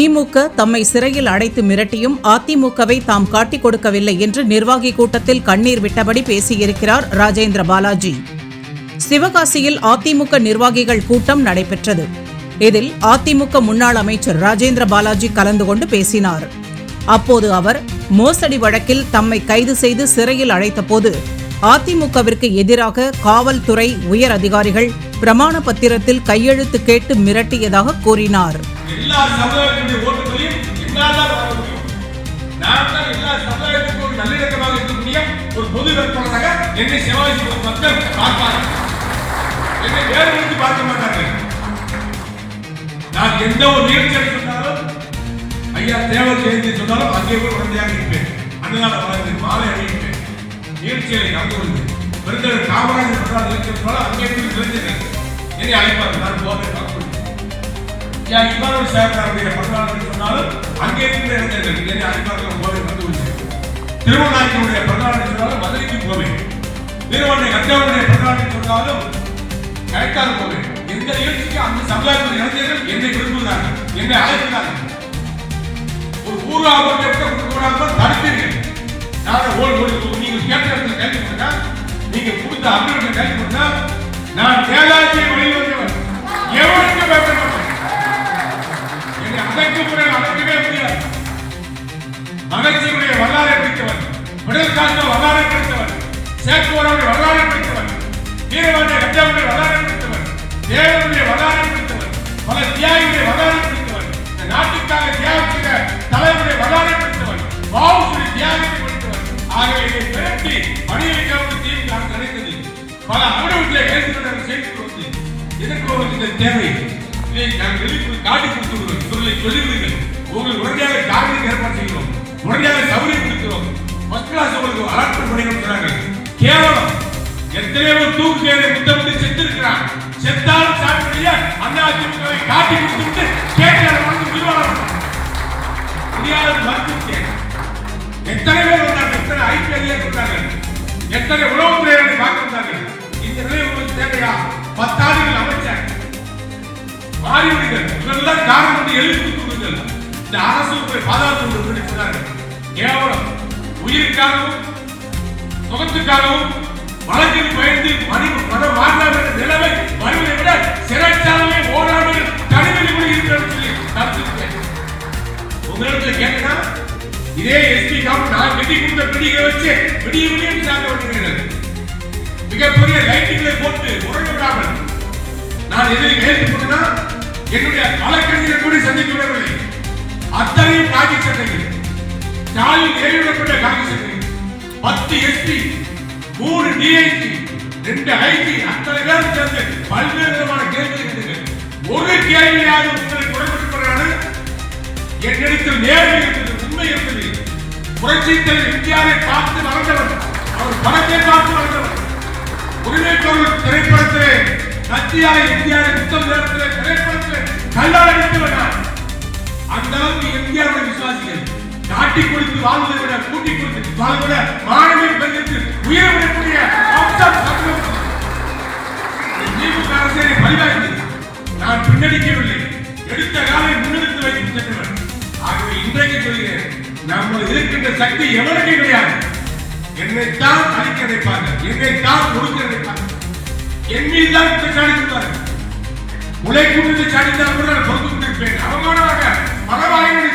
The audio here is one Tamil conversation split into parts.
திமுக தம்மை சிறையில் அடைத்து மிரட்டியும் அதிமுகவை தாம் காட்டிக் கொடுக்கவில்லை என்று நிர்வாகி கூட்டத்தில் கண்ணீர் விட்டபடி பேசியிருக்கிறார் ராஜேந்திர பாலாஜி. சிவகாசியில் அதிமுக நிர்வாகிகள் கூட்டம் நடைபெற்றது. இதில் அதிமுக முன்னாள் அமைச்சர் ராஜேந்திர பாலாஜி கலந்து கொண்டு பேசினார். அப்போது அவர் மோசடி வழக்கில் தம்மை கைது செய்து சிறையில் அழைத்தபோது அதிமுகவிற்கு எதிராக காவல்துறை உயர் அதிகாரிகள் பிரமாண பத்திரத்தில் கையெழுத்து கேட்டு மிரட்டியதாக கூறினார். எல்லா சமுதாயத்தினுடைய ஓட்டுகளையும் என்னால் தான் வாங்க முடியும். நான் தான் எல்லா சமுதாயத்துக்கும் ஒரு நல்லிணக்கமாக இருக்கக்கூடிய ஒரு பொது வேட்பாளராக என்னை செலவழித்து மக்கள் பார்ப்பார்கள். என்னை வேறுபடுத்தி பார்க்க மாட்டார்கள்? நான் எந்த ஒரு நிகழ்ச்சியை சொன்னாலும் ஐயா தேவர் ஜெயந்தி சொன்னாலும் அங்கே போய் உடனடியாக இருப்பேன். அண்ணனால வளர்ந்து மாலை அணிவிப்பேன். நிகழ்ச்சிகளை நடந்து கொள்வேன். பெருந்தர் காமராஜர் சொன்னால் சொன்னாலும் அங்கே போய் தெரிஞ்சேன் என்னை அழைப்பார்கள். நான் போவேன். யா கொள்வேன் ஏன் இவ்வாறு பிறந்தநாள் சொன்னாலும் அங்கே இருந்து இளைஞர்கள் என்னை அழைப்பார்கள் போவேன் வந்து விடுவேன் திருவண்ணாச்சியுடைய பிறந்தநாள் சொன்னாலும் மதுரைக்கு போவேன். திருவண்ணை கட்டவனுடைய பிறந்தநாள் சொன்னாலும் கரெக்டாக போவேன். எந்த நிகழ்ச்சிக்கு அந்த சமுதாயத்தில் இளைஞர்கள் என்னை விரும்புகிறாங்க என்னை அழைக்கிறார்கள். ஒரு ஊராக ஊராக தடுப்பீர்கள் நான் ஓல் ஓடி நீங்கள் கேட்ட இடத்துல கேள்வி பண்ணா நீங்க கொடுத்த அபிவிருத்தி கேள்வி பண்ணா நான் தேவாட்சியை சேக்குவரோட வரலாறு பிடித்தவன் வீரவாண்டிய கட்டாவுடைய வரலாறு பிடித்தவன் தேவனுடைய வரலாறு பிடித்தவன் பல தியாகியுடைய வரலாறு பிடித்தவன் இந்த நாட்டுக்காக தியாகம் செய்த தலைவருடைய வரலாறு பிடித்தவன் பாவுசுடைய தியாகத்தை பிடித்தவன் ஆகவே இதை திரட்டி பணியளிக்காமல் தீர்வு நான் கிடைத்தது பல அனுபவத்திலே பேசுகிறவர்கள் செய்து கொடுத்து இதற்கு ஒரு இந்த தேவை. இதை நான் வெளிப்பு காட்டி கொடுத்து விடுவோம் இவர்களை சொல்லிவிடுங்கள். உங்களுக்கு உடனடியாக காரணம் ஏற்பாடு செய்கிறோம். உடனடியாக சௌகரியம் கொடுக்கிறோம். ஃபர்ஸ்ட் கிளாஸ் உங்களுக்கு அலர்ட் பண்ணிக்கணும் சொன்னாங்க கேவலம் எத்தனையோ தூக்கு கேடு முத்தமிட்டு செத்திருக்கிறான் செத்தாலும் சாப்பிடுறிய அண்ணா திமுகவை காட்டி கொடுத்துட்டு கேட்கிறார் வந்து உயிரோட முடியாத மறுத்து எத்தனை பேர் வந்தாங்க எத்தனை ஐபிஎல் வந்தாங்க எத்தனை உணவு பார்க்க வந்தாங்க இந்த நிலை உங்களுக்கு தேவையா? பத்தாண்டுகள் அமைச்சாங்க மாறிவிடுங்கள் இதெல்லாம் காரணம் வந்து எழுதி கொடுங்கள் இந்த அரசு உங்களை பாதுகாத்து கொண்டு சொன்னார்கள் கேவலம். உயிருக்காகவும் சுகத்துக்காகவும் வழக்கில் பயந்து மணி மன மாற்றாத நிலைமை வருவதை விட சிறைச்சாலையை ஓடாமல் தனிமையில் கூட இருக்கிறது சொல்லி தடுத்துருக்கேன் உங்களிடத்துல கேட்டா இதே எஸ்பி காம் நான் வெட்டி கொடுத்த பிடிகளை வச்சு விடிய விடிய விசாரணை பண்ணுகிறது மிகப்பெரிய லைட்டுகளை போட்டு உறங்க விடாமல் நான் எதில் கையெழுத்து போட்டேன்னா என்னுடைய வழக்கறிஞர் கூட சந்திக்க விடவில்லை. அத்தனையும் காக்கி சட்டைகள் ஸ்டாலின் ஏறிவிடப்பட்ட காக்கி சட்டை பத்து எஸ்பி மூணு டிஐஜி ரெண்டு ஐஜி அத்தனை பேரும் சேர்ந்து பல்வேறு விதமான கேள்வி கேட்டீர்கள் ஒரு கேள்வியாவது உங்களை குறைபடுத்துகிறாரு என்னிடத்தில் நேர்மை இருந்தது உண்மை இருந்தது புரட்சி தலைவர் இந்தியாவை பார்த்து வளர்ந்தவர் அவர் பணத்தை பார்த்து வளர்ந்தவர் உரிமை கோவில் திரைப்படத்திலே சத்தியாரை இந்தியாவை யுத்தம் நேரத்திலே திரைப்படத்திலே கல்லால் அடித்தவர் காட்டி கொடுத்து வாழ்வதை விட கூட்டி கொடுத்து வாழ்வத விட மாணவி பெண்களுக்கு உயரவிடக்கூடிய திமுக அரசை பரிவாய்த்தது நான் பின்னடிக்கவில்லை எடுத்த காலை முன்னெடுத்து வைத்து சென்றவர் ஆகவே இன்றைக்கு சொல்கிறேன் நம்ம இருக்கின்ற சக்தி எவனுக்கு கிடையாது. என்னைத்தான் அழிக்க நினைப்பாங்க என்னைத்தான் கொடுக்க நினைப்பாங்க என் மீது தான் குற்றச்சாட்டு சொல்வார்கள் உலை கூட்டத்தை சாடித்தால் கூட நான் பொறுத்து கொண்டிருப்பேன் அவமானமாக பணம் வாங்கி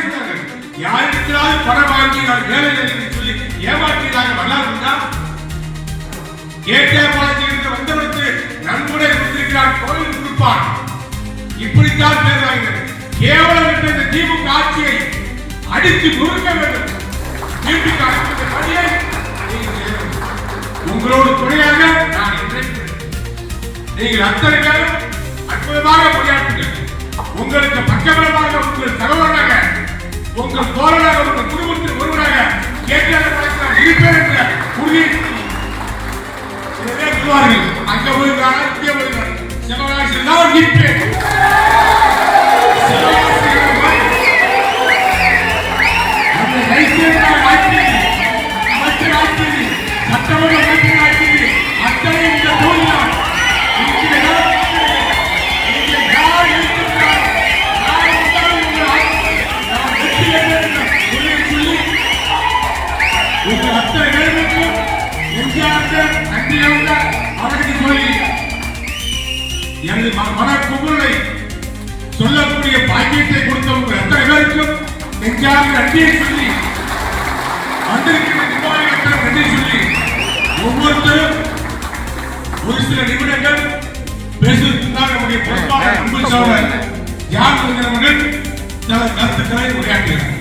யாருக்கிறாலும் பணம் வாங்கி நான் வேலை என்று சொல்லி ஏமாற்றினாங்க வரலாறு உண்டா? ஏடிஆர் பாலத்திலிருந்து வந்தவருக்கு நன்முறை கொடுத்திருக்கிறார் கோவில் கொடுப்பார் இப்படித்தான் பேர் கேவலம் என்ற இந்த திமுக ஆட்சியை அடித்து முறுக்க வேண்டும். திமுக அடித்த பணியை உங்களோடு துணையாக நான் இணைக்கிறேன் நீங்கள் அத்தனை பேரும் அற்புதமாக பணியாற்றுங்கள். உங்களுக்கு பக்கபலமாக உங்கள் சகோதரனாக உங்கள் தோழனாக உங்கள் குடும்பத்தில் ஒருவராக கேட்காத இருப்பேன் என்ற உறுதி சொல்வார்கள் அங்க போயிருக்காங்க இங்கே போயிருக்காங்க சிவகாசி எல்லாம் நிற்பேன். சட்டமன்ற எனது மன குமுறலை சொல்லக்கூடிய பாக்கியத்தை கொடுத்தவங்க எத்தனை பேருக்கும் நெஞ்சார்ந்த நன்றியை சொல்லி வந்திருக்கிற நிர்வாகிகளுக்கு நன்றி சொல்லி ஒவ்வொருத்தரும் ஒரு சில நிமிடங்கள் பேசுவதற்கு நம்முடைய பொறுப்பாளர் அன்பு சகோதரர் ஜான் அவர்கள் சில கருத்துக்களை உரையாற்றுகிறார்.